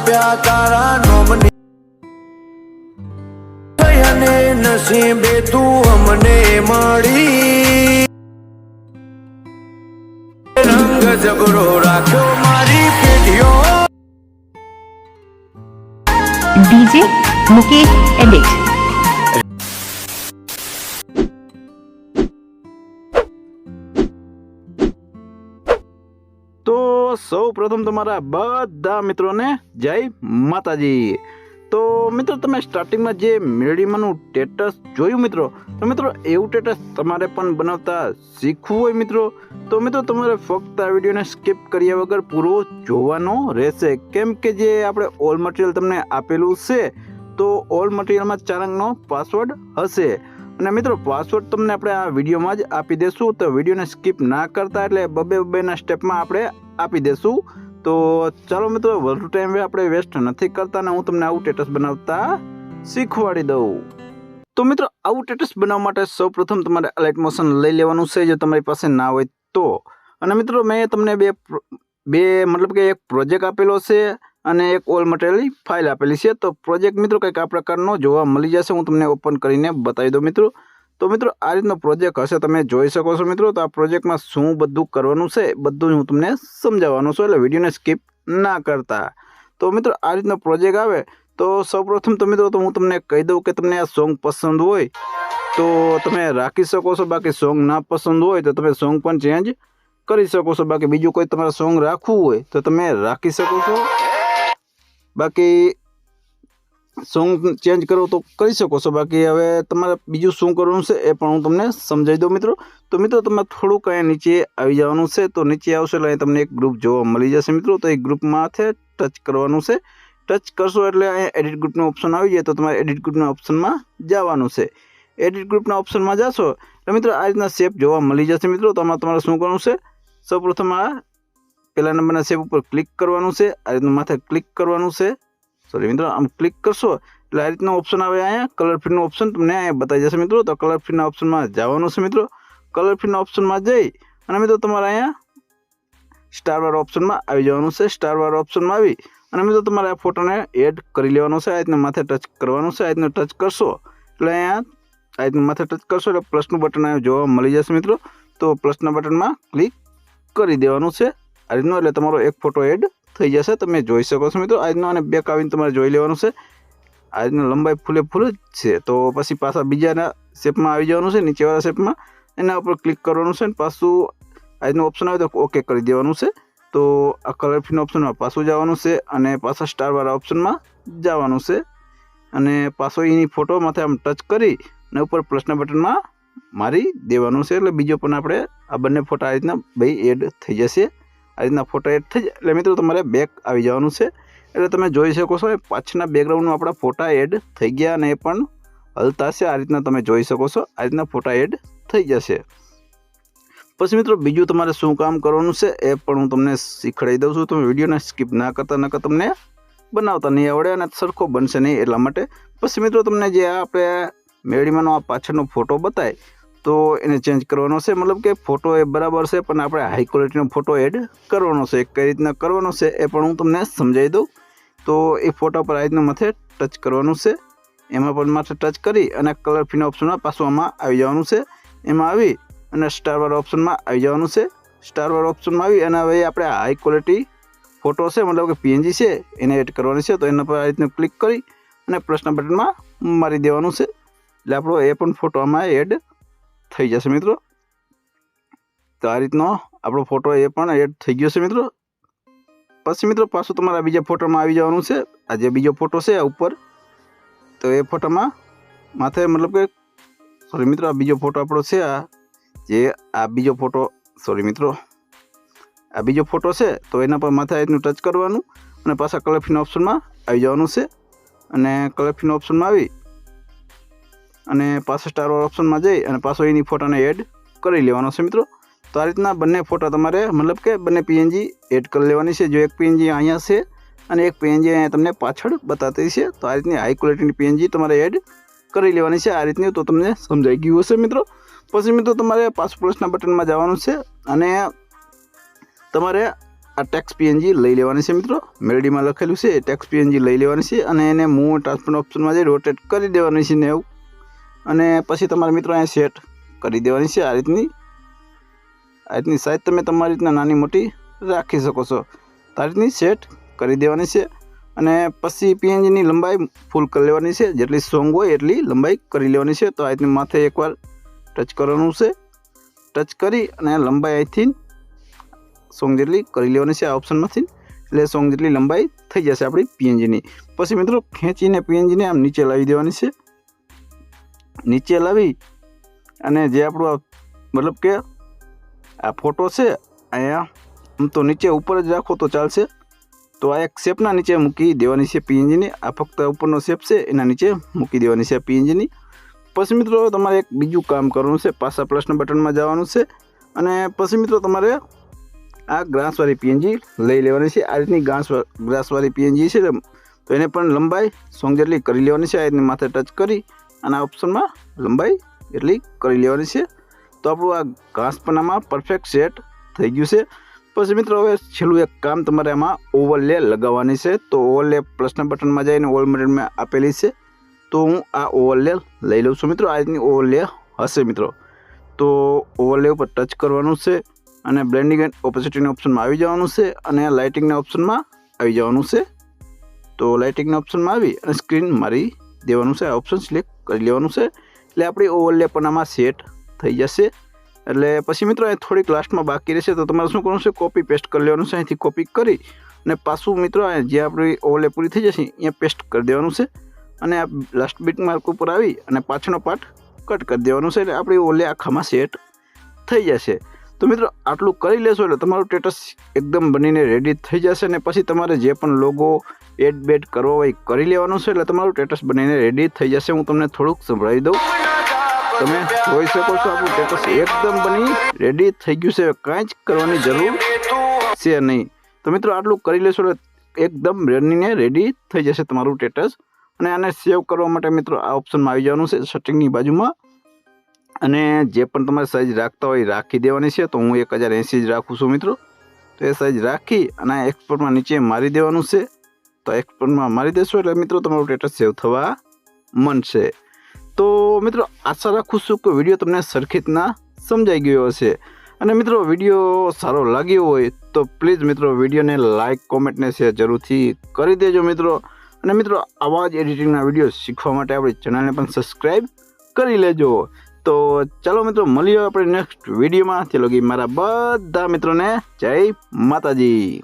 છપ્યા તારા નોમની અને નસીબે તું અમને મળી રંગ જબરો રાખ્યો મારી પેઢીઓ ડીજે મુકેશ Edit. સૌ પ્રથમ તમારા બધા મિત્રોને જય માતાજી. તો મિત્રો, તમે સ્ટાર્ટિંગમાં જે મેળીમાંનું સ્ટેટસ જોયું મિત્રો, તો મિત્રો, એવું સ્ટેટસ તમારે પણ બનાવતા શીખવું હોય મિત્રો. તો મિત્રો, તમારે ફક્ત આ વિડીયોને સ્કીપ કર્યા વગર પૂરો જોવાનો રહેશે. કેમ કે જે આપણે ઓલ મટીરિયલ તમને આપેલું છે, તો ઓલ મટીરિયલમાં ચારંગનો પાસવર્ડ હશે. અને મિત્રો પાસવર્ડ તમને આપણે આ વિડીયોમાં જ આપી દેશું. તો વિડીયોને સ્કીપ ના કરતા એટલે બબે બબેના સ્ટેપમાં આપણે આપી દેશું. તો ચાલો મિત્રો, વધુ ટાઈમ આપણે વેસ્ટ નથી કરતા ને હું તમને આવું સ્ટેટસ બનાવતા શીખવાડી દઉં. તો મિત્રો, આવું સ્ટેટસ બનાવવા માટે સૌપ્રથમ તમારે અલર્ટ મોશન લઈ લેવાનું છે, જો તમારી પાસે ના હોય તો. અને મિત્રો, મેં તમને બે બે મતલબ કે એક પ્રોજેક્ટ આપેલો છે અને એક ઓલ મટીરિયલની ફાઇલ આપેલી છે. તો પ્રોજેક્ટ મિત્રો કંઈક આ પ્રકારનો જોવા મળી જશે, હું તમને ઓપન કરીને બતાવી દઉં મિત્રો. તો મિત્રો, આ રીતનો પ્રોજેક્ટ હશે. તમે જોઈ શકો છો મિત્રો, તો આ પ્રોજેક્ટમાં શું બધું કરવાનું છે, બધું હું તમને સમજાવવાનું છું. એટલે વિડીયોને સ્કીપ ના કરતા. તો મિત્રો, આ રીતનો પ્રોજેક્ટ આવે, તો સૌપ્રથમ તો મિત્રો, તો હું તમને કહી દઉં કે તમને આ સોંગ પસંદ હોય, તો તમે રાખી શકો છો. બાકી સોંગ ના પસંદ હોય, તો તમે સોંગ પણ ચેન્જ કરી શકો છો. બાકી બીજું કોઈ તમારે સોંગ રાખવું હોય, તો તમે રાખી શકો છો. બાકી સોંગ ચેન્જ કરો તો કરી શકો છો. બાકી હવે તમારે બીજું શું કરવાનું છે એ પણ હું તમને સમજાવી દઉં મિત્રો. તો મિત્રો, તમે થોડુંક અહીંયા નીચે આવી જવાનું છે. તો નીચે આવશે એટલે અહીં તમને એક ગ્રુપ જોવા મળી જશે મિત્રો. તો એ ગ્રુપમાંથી ટચ કરવાનું છે. ટચ કરશો એટલે અહીંયા એડિટ ગ્રુપનો ઓપ્શન આવી જાય. તો તમારે એડિટ ગ્રુપના ઓપ્શનમાં જવાનું છે. એડિટ ગ્રુપના ઓપ્શનમાં જશો એટલે મિત્રો, આ રીતના શેપ જોવા મળી જશે મિત્રો. તો આમાં તમારે શું કરવાનું છે? સૌપ્રથમ આ પહેલા નંબરના શેપ ઉપર ક્લિક કરવાનું છે. આ રીતનું માથે ક્લિક કરવાનું છે. સોરી મિત્રો, આમ ક્લિક કરશો એટલે આ રીતનો ઓપ્શન આવે અહીંયા. કલર ફીડનો ઓપ્શન તમને અહીંયા બતાવી જશે મિત્રો. તો કલર ફીડના ઓપ્શનમાં જવાનું છે મિત્રો. કલર ફીડના ઓપ્શનમાં જઈ અને મિત્રો તમારે અહીંયા સ્ટારવાળા ઓપ્શનમાં આવી જવાનું છે. સ્ટારવાળા ઓપ્શનમાં આવી અને મિત્રો તમારે આ ફોટોને એડ કરી લેવાનો છે. આ રીતના માથે ટચ કરવાનું છે. આ રીતનું ટચ કરશો એટલે અહીંયા આ રીતનું માથે ટચ કરશો એટલે પ્લસનું બટન અહીંયા જોવા મળી જશે મિત્રો. તો પ્લસના બટનમાં ક્લિક કરી દેવાનું છે. આ રીતનું, એટલે તમારો એક ફોટો એડ થઈ જશે, તમે જોઈ શકો છો મિત્રો. આ રીતનું અને બેક આવીને તમારે જોઈ લેવાનું છે. આ રીતનું લંબાઈ ફૂલે ફૂલ જ છે. તો પછી પાછા બીજાના શેપમાં આવી જવાનું છે, નીચેવાળા શેપમાં. એના ઉપર ક્લિક કરવાનું છે અને પાછું આજનું ઓપ્શન આવે તો ઓકે કરી દેવાનું છે. તો આ કલર ફીના ઓપ્શનમાં પાછું જવાનું છે અને પાછા સ્ટારવાળા ઓપ્શનમાં જવાનું છે. અને પાછો એની ફોટો માથે આમ ટચ કરી અને ઉપર પ્લસના બટનમાં મારી દેવાનું છે. એટલે બીજો પણ આપણે આ બંને ફોટા આ રીતના ભાઈ એડ થઈ જશે. આ રીતના ફોટા એડ થઈ જાય. એટલે મિત્રો તમારે બેક આવી જવાનું છે. એટલે તમે જોઈ શકો છો, એ પાછળના બેકગ્રાઉન્ડમાં આપણા ફોટા એડ થઈ ગયા અને એ પણ હલતા છે. આ રીતના તમે જોઈ શકો છો, આ રીતના ફોટા એડ થઈ જશે. પછી મિત્રો બીજું તમારે શું કામ કરવાનું છે, એ પણ હું તમને શીખવાડી દઉં છું. તમે વિડીયોને સ્કીપ ના કરતા નકર તમને બનાવતા નહીં આવડે અને સરખો બનશે નહીં એટલા માટે. પછી મિત્રો તમને જે આપણે મેળીમાંનો આ પાછળનો ફોટો બતાય તો એને ચેન્જ કરવાનો છે. મતલબ કે ફોટો એ બરાબર છે, પણ આપણે હાઈ ક્વોલિટીનો ફોટો એડ કરવાનો છે. કઈ રીતના કરવાનો છે એ પણ હું તમને સમજાવી દઉં. તો એ ફોટા પર આ રીતના માથે ટચ કરવાનું છે. એમાં પણ માથે ટચ કરી અને કલર ફીના ઓપ્શનમાં પાછું આમાં આવી જવાનું છે. એમાં આવી અને સ્ટારવાળા ઓપ્શનમાં આવી જવાનું છે. સ્ટારવાળા ઓપ્શનમાં આવી અને હવે આપણે હાઈ ક્વોલિટી ફોટો છે, મતલબ કે પીએનજી છે, એને એડ કરવાની છે. તો એના પર આ રીતનું ક્લિક કરી અને પ્રશ્ન બટનમાં મારી દેવાનું છે. એટલે આપણો એ પણ ફોટો આમાં એડ થઈ જશે મિત્રો. તો આ રીતનો આપણો ફોટો એ પણ એડ થઈ ગયો છે મિત્રો. પછી મિત્રો પાછું તમારા બીજા ફોટોમાં આવી જવાનું છે. આ જે બીજો ફોટો છે આ ઉપર, તો એ ફોટામાં માથે મતલબ કે સોરી મિત્રો, આ બીજો ફોટો આપણો છે આ જે આ બીજો ફોટો સોરી મિત્રો, આ બીજો ફોટો છે, તો એના પર માથે એટલું ટચ કરવાનું અને પાછા કલરફીના ઓપ્શનમાં આવી જવાનું છે. અને કલરફીના ઓપ્શનમાં આવી અને પાછો સ્ટાર ઓપ્શનમાં જઈ અને પાછો એની ફોટાને એડ કરી લેવાનો છે મિત્રો. તો આ રીતના બંને ફોટા તમારે, મતલબ કે બંને પીએનજી એડ કરી લેવાની છે. જો એક પીએનજી અહીંયા છે અને એક પીએનજી અહીંયા તમને પાછળ બતાતી છે, તો આ રીતની હાઈ ક્વોલિટીની પીએનજી તમારે એડ કરી લેવાની છે. આ રીતની તો તમને સમજાઈ ગયું હશે મિત્રો. પછી મિત્રો તમારે પાસ પ્લસના બટનમાં જવાનું છે અને તમારે આ ટેક્સ પીએનજી લઈ લેવાની છે મિત્રો. મેલડીમાં લખેલું છે ટેક્સ પીએનજી લઈ લેવાની છે અને એને મૂવ ટ્રાન્સફર ઓપ્શનમાં જઈ રોટેટ કરી દેવાની છે ને એવું. અને પછી તમારા મિત્રો અહીંયા સેટ કરી દેવાની છે આ રીતની. આ રીતની સાઈઝ તમે તમારી રીતના નાની મોટી રાખી શકો છો. આ રીતની સેટ કરી દેવાની છે અને પછી પીએનજીની લંબાઈ ફૂલ કરી લેવાની છે. જેટલી સોંગ હોય એટલી લંબાઈ કરી લેવાની છે. તો આ રીતની માથે એકવાર ટચ કરવાનું છે. ટચ કરી અને લંબાઈ અહીંથી સોંગ જેટલી કરી લેવાની છે આ ઓપ્શનમાંથી એટલે સોંગ જેટલી લંબાઈ થઈ જશે આપણી પીએનજીની. પછી મિત્રો ખેંચીને પીએનજીને આમ નીચે લાવી દેવાની છે. નીચે લાવી અને જે આપણું મતલબ કે આ ફોટો છે, અહીંયા આમ તો નીચે ઉપર જ રાખો તો ચાલશે. તો આ એક શેપના નીચે મૂકી દેવાની છે પીએનજીની આ ફક્ત ઉપરનો શેપ છે, એના નીચે મૂકી દેવાની છે પીએનજીની પછી મિત્રો તમારે એક બીજું કામ કરવાનું છે, પાછા પ્લસના બટનમાં જવાનું છે. અને પછી મિત્રો તમારે આ ગ્રાસવાળી પીએનજી લઈ લેવાની છે. આ રીતની ઘાસ ગ્રાસવાળી પીએનજી છે તો એને પણ લંબાઈ સોંગ જેટલી કરી લેવાની છે, આ રીતની માથે ટચ કરી. અને આ ઓપ્શનમાં લંબાઈ એટલી કરી લેવાની છે. તો આપણું આ ઘાસપનામાં પરફેક્ટ સેટ થઈ ગયું છે. પછી મિત્રો હવે છેલ્લું એક કામ તમારે આમાં ઓવરલે લગાવવાની છે. તો ઓવરલે પ્લસના બટનમાં જઈને ઓલ મટીરિયલમાં આપેલી છે. તો હું આ ઓવરલે લઈ લઉં છું મિત્રો. આ રીતની ઓવરલે હશે મિત્રો. તો ઓવરલે ઉપર ટચ કરવાનું છે અને બ્લેન્ડિંગ એન્ડ ઓપોસિટીના ઓપ્શનમાં આવી જવાનું છે અને લાઇટિંગના ઓપ્શનમાં આવી જવાનું છે. તો લાઇટિંગના ઓપ્શનમાં આવી અને સ્ક્રીન મારી દેવાનું છે. આ ઓપ્શન સિલેક્ટ કરી લેવાનું છે. એટલે આપણી ઓવરલે પણ આમાં સેટ થઈ જશે. એટલે પછી મિત્રો અહીં થોડીક લાસ્ટમાં બાકી રહેશે. તો તમારે શું કરવાનું છે? કોપી પેસ્ટ કરી લેવાનું છે. અહીંથી કોપી કરી અને પાછું મિત્રો જે આપણી ઓવરલેપ પૂરી થઈ જશે, અહીંયા પેસ્ટ કરી દેવાનું છે. અને આ લાસ્ટ બીટ માર્ક ઉપર આવી અને પાછળનો પાર્ટ કટ કરી દેવાનું છે. એટલે આપણી ઓવરલે આખામાં સેટ થઈ જશે. તો મિત્રો આટલું કરી લેશો એટલે તમારું સ્ટેટસ એકદમ બનીને રેડી થઈ જશે અને પછી તમારે જે પણ લોગો એડ બેડ કરવો હોય, કરી લેવાનું છે, એટલે તમારું સ્ટેટસ બનીને રેડી થઈ જશે. હું તમને થોડુંક સંભળાવી દઉં. તમે જોઈ શકો છો, આપણું સ્ટેટસ એકદમ બની રેડી થઈ ગયું છે. કાંઈ જ કરવાની જરૂર છે નહીં. તો મિત્રો, આટલું કરી લેશો, એટલે એકદમ રનીને રેડી થઈ જશે તમારું સ્ટેટસ અને આને સેવ કરવા માટે મિત્રો, આ ઓપ્શનમાં આવી જવાનું છે સેટિંગની બાજુમાં. અને જે પણ તમારે સાઇઝ રાખતા હોય રાખી દેવાની છે. તો હું એક હજાર એંસી જ રાખું છું, મિત્રો. તો એ સાઇઝ રાખી અને એક્સપોર્ટમાં નીચે મારી દેવાનું છે. તો એક્સપોર્ટમાં મારી દેશો એટલે મિત્રો તમારું ડેટા સેવ થવા મનશે તો મિત્રો આશા રાખું છું કે વીડિયો તમને સરખી રીતના સમજાઈ ગયો હશે. અને મિત્રો વીડિયો સારો લાગ્યો હોય તો પ્લીઝ મિત્રો વિડીયોને લાઇક કોમેન્ટને શેર જરૂરથી કરી દેજો મિત્રો. અને મિત્રો આવા જ એડિટિંગના વીડિયો શીખવા માટે આપણી ચેનલને પણ સબસ્ક્રાઈબ કરી લેજો. તો ચાલો મિત્રો મળીએ આપણે નેક્સ્ટ વિડીયોમાં. ચલો કે મારા બધા મિત્રોને જય માતાજી.